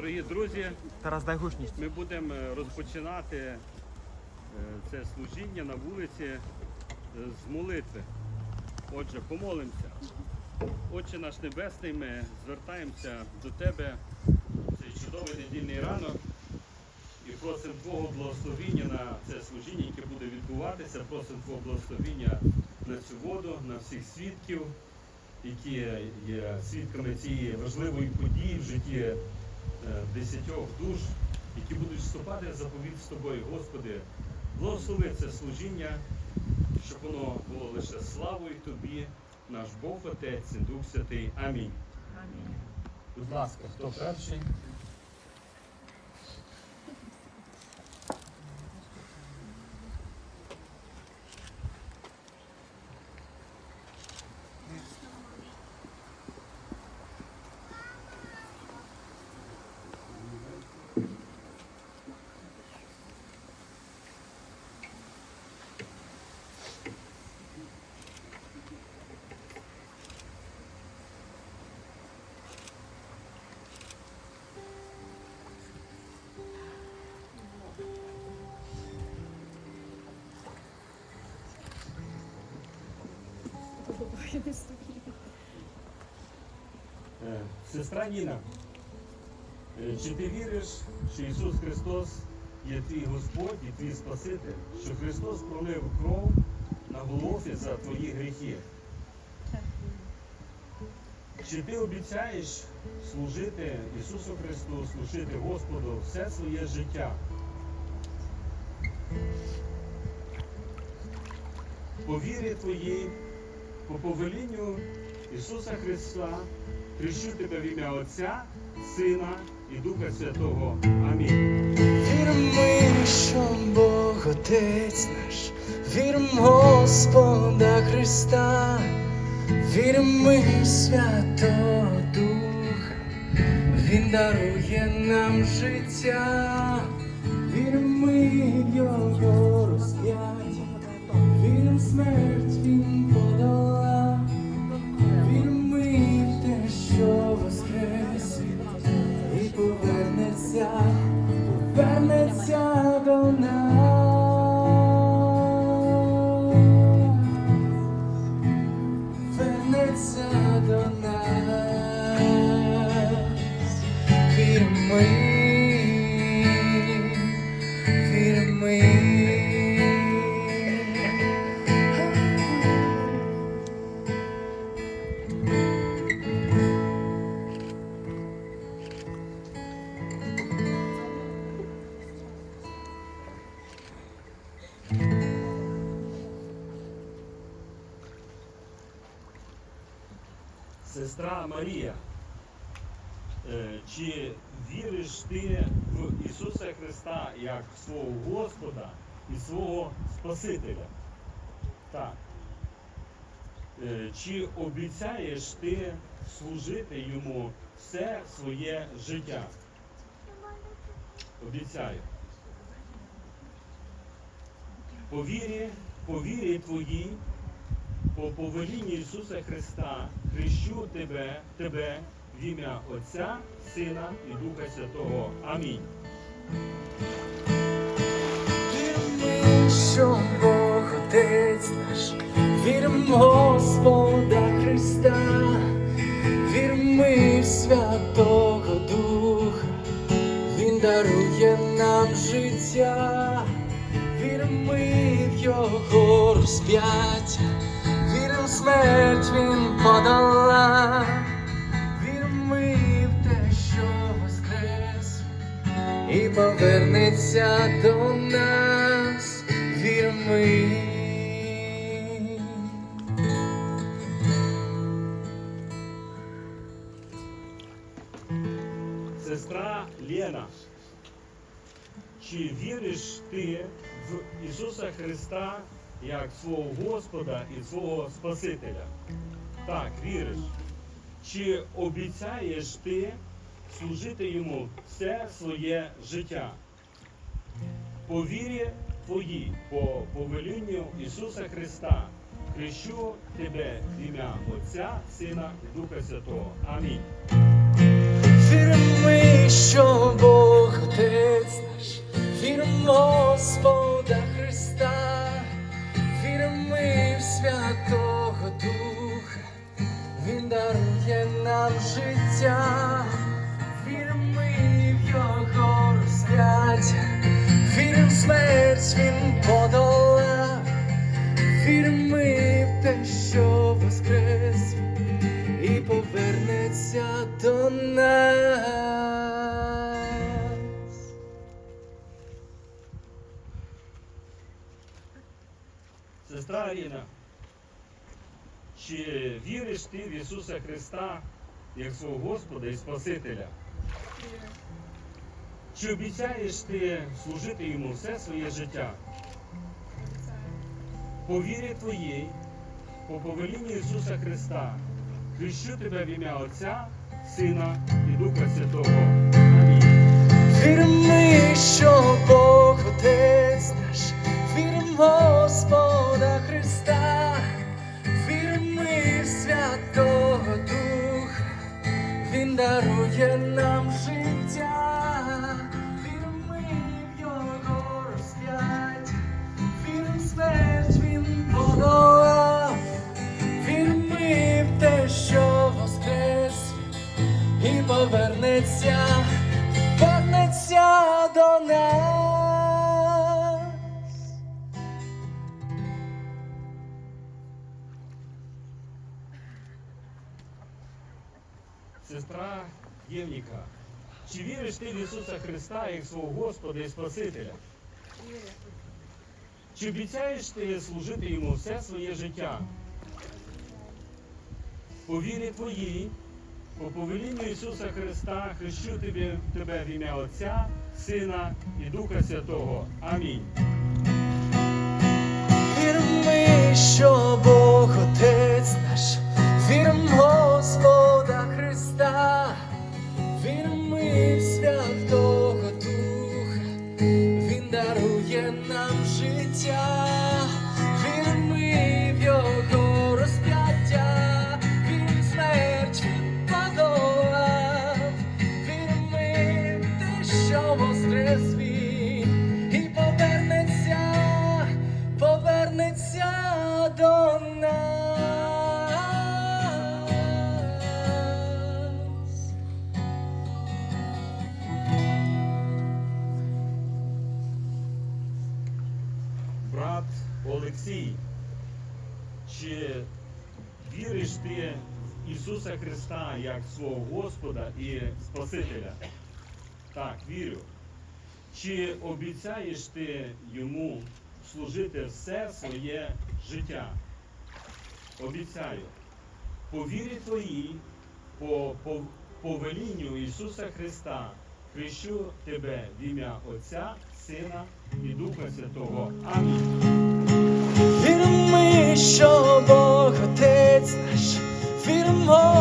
Дорогі друзі, Тарас, дай гучність. ми будемо е, розпочинати е, це служіння на вулиці е, з молитви. Отже, помолимося. Отче наш Небесний, ми звертаємося до Тебе в цей чудовий недільний ранок і просимо Твого благословіння на це служіння, яке буде відбуватися. Просимо Твого благословіння на цю воду, на всіх свідків, які є свідками цієї важливої події в житті десятьох душ, які будуть вступати в заповіт з тобою, Господи. Благослови це служіння, щоб воно було лише славою Тобі, наш Бог Отець і Дух Святий. Амінь. Будь ласка, хто перший? Сестра Ніна, е, чи ти віриш, що Ісус Христос є твій Господь і твій Спаситель, що Христос пролив кров на Голофі за твої гріхи? Чи ти обіцяєш служити Ісусу Христу, служити Господу все своє життя? По вірі твоїй, по повелінню Ісуса Христа, хрещу тебе в ім'я Отця, Сина і Духа Святого. Амінь. Віримо, що Бог Отець наш, віримо Господа Христа, віримо Святого Духа, Він дарує нам життя, віримо Його розп'яття, віримо смерть Сестра Марія, е, чи віриш ти в Ісуса Христа як свого Господа і свого Спасителя? Так. Е, Чи обіцяєш ти служити йому все своє життя? Обіцяю. По вірі, по вірі твоїй, по повелінню Ісуса Христа хрещу тебе, тебе в ім'я Отця, Сина і Духа Святого. Амінь. Що Бог Отець наш, віримо Господа Христа, віримо в Святого Духа, Він дарує нам життя, віримо в Його в смерть Він подолав, віримо в те, що воскрес і повернеться до нас, вірми. Сестра Лена, чи віриш ти в Ісуса Христа як свого Господа і свого Спасителя? Так, віриш. Чи обіцяєш ти служити йому все своє життя? По вірі твоїй, по повелінню Ісуса Христа, хрещу тебе в ім'я Отця, Сина і Духа Святого. Амінь. Віримо, що Бог Отець наш, віримо життя, віримо в Його розп'яття, віримо в смерть Він подолав, віримо в те, що воскрес і повернеться до нас. Сестра Аріна, чи віриш ти в Ісуса Христа як свого Господа і Спасителя? Чи обіцяєш ти служити йому все своє життя? По вірі твоїй, по повелінню Ісуса Христа, хрещу тебе в ім'я Отця, Сина і Духа Святого. Амінь. Віримо, що Бог Отець наш, віримо в повернеться повернеться до нас. Сестра Євніка, чи віриш ти в Ісуса Христа як свого Господа і Спасителя? Чи обіцяєш ти служити йому все своє життя? По вірі твоїй, по повелінню Ісуса Христа, хрещу тебе, тебе в ім'я Отця, Сина і Духа Святого. Амінь. Віримо, що Бог Отець Олексій, чи віриш ти в Ісуса Христа як свого Господа і Спасителя? Так, вірю. Чи обіцяєш ти йому служити все своє життя? Обіцяю. По вірі твоїй, по, по повелінню Ісуса Христа, хрещу тебе в ім'я Отця, Сина і Духа Святого. Амінь. Віримо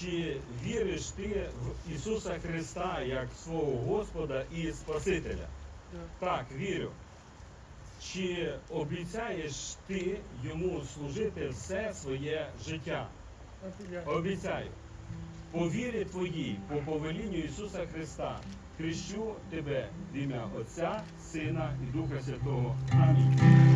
чи віриш ти в Ісуса Христа як свого Господа і Спасителя? Так, вірю. Чи обіцяєш ти йому служити все своє життя? Обіцяю. По вірі твоїй, по повелінню Ісуса Христа, хрещу тебе в ім'я Отця, Сина і Духа Святого. Амінь.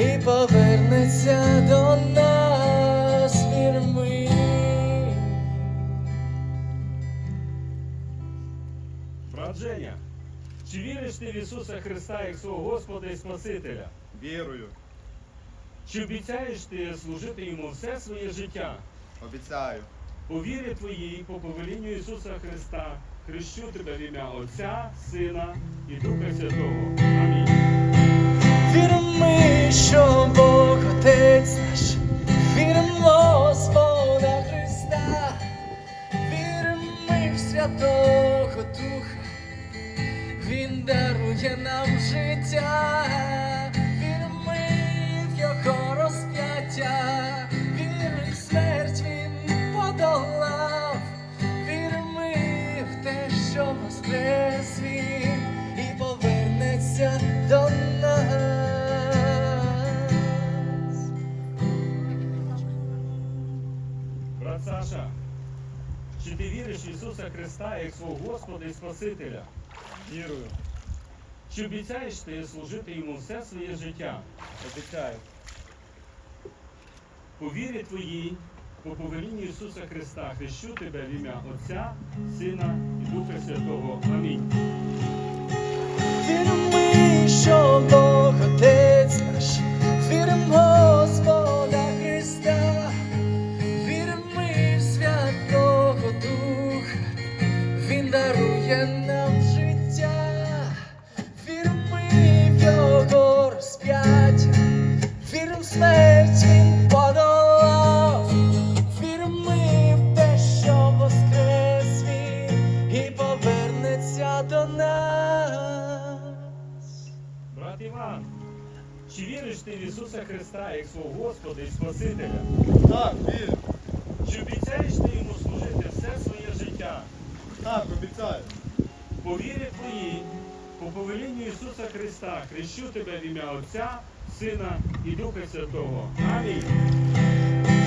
І повернеться до нас вірми. Брат Женя, Чи віриш ти в Ісуса Христа як свого Господа і Спасителя? Вірую, Чи обіцяєш ти служити йому все своє життя? обіцяю, У вірі твоїй, по повелінню Ісуса Христа, хрещу тебе в ім'я Отця, Сина і Духа Святого. Амінь. Віримо ми, що Саша, чи ти віриш в Ісуса Христа як свого Господа і Спасителя? вірую, Чи обіцяєш ти служити йому все своє життя? обіцяю, По вірі твоїй, по повелінню Ісуса Христа, хрещу тебе в ім'я Отця, Сина і Духа Святого. Амінь. Що Бог віриш ти в Ісуса Христа як свого Господа і Спасителя? так, вірю, Чи обіцяєш ти йому служити все своє життя? так, обіцяю, По вірі твоїй, по повелінню Ісуса Христа, хрещу тебе в ім'я Отця, Сина і Духа Святого. Амінь.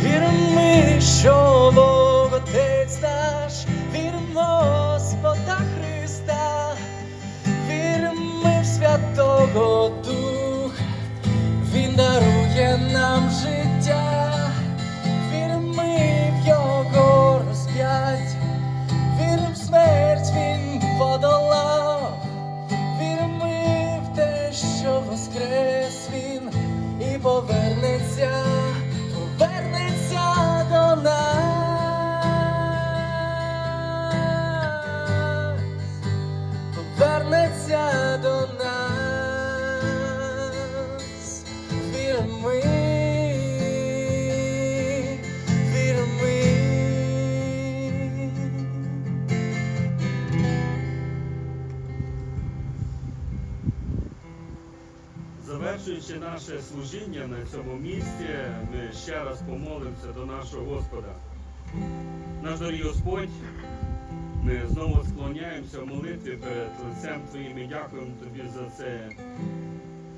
Віримо що Бог Отець наш, віримо в Господа Христа, віримо в Святого ми, ми. Завершуючи наше служіння на цьому місці, ми ще раз помолимося до нашого Господа. Наш дорогий Господь, ми знову склоняємося в молитві перед лицем Твоїм і дякуємо Тобі за це,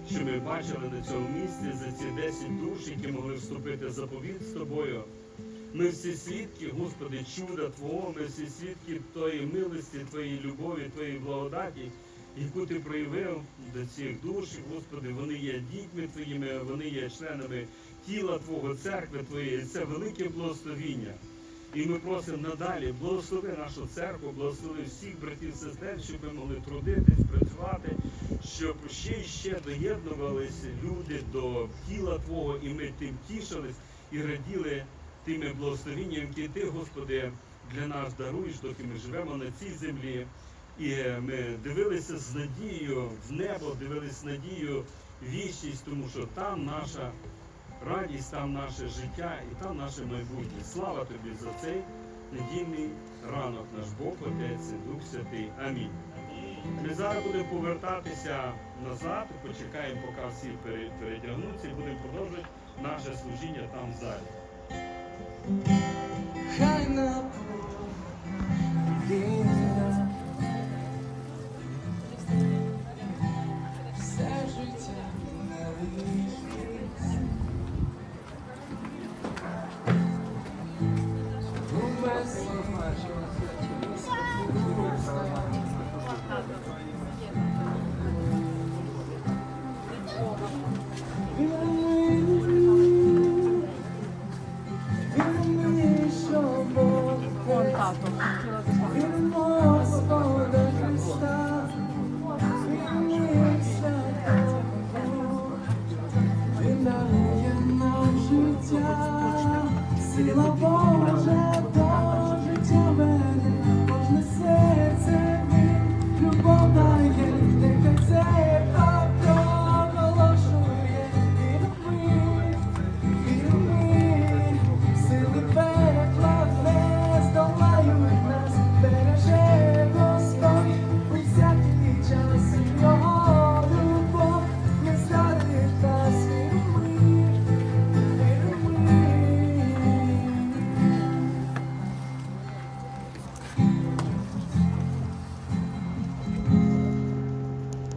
що ми бачили на цьому місці, за ці 10 душ, які могли вступити в заповіт з Тобою. Ми всі свідки, Господи, чуда Твого, ми всі свідки Твоєї милості, Твоєї любові, Твоєї благодаті, яку Ти проявив до цих душ, Господи, вони є дітьми Твоїми, вони є членами тіла Твого, церкви Твоєї. Це велике благословіння. І ми просимо надалі, благослови нашу церкву, благослови всіх братів сестер, щоб ми могли трудитись, працювати, щоб ще і ще доєднувалися люди до тіла Твого, і ми тим тішились і раділи тими благословеннями, які Ти, Господи, для нас даруєш, доки ми живемо на цій землі. І ми дивилися з надією в небо, дивилися з надією вічність, тому що там наша радість, там наше життя і там наше майбутнє. Слава тобі за цей недільний ранок, наш Бог, Отець, і Дух Святий. Амінь. Ми зараз будемо повертатися назад, почекаємо, поки всі перетягнуться і будемо продовжувати наше служіння там в залі. Хай на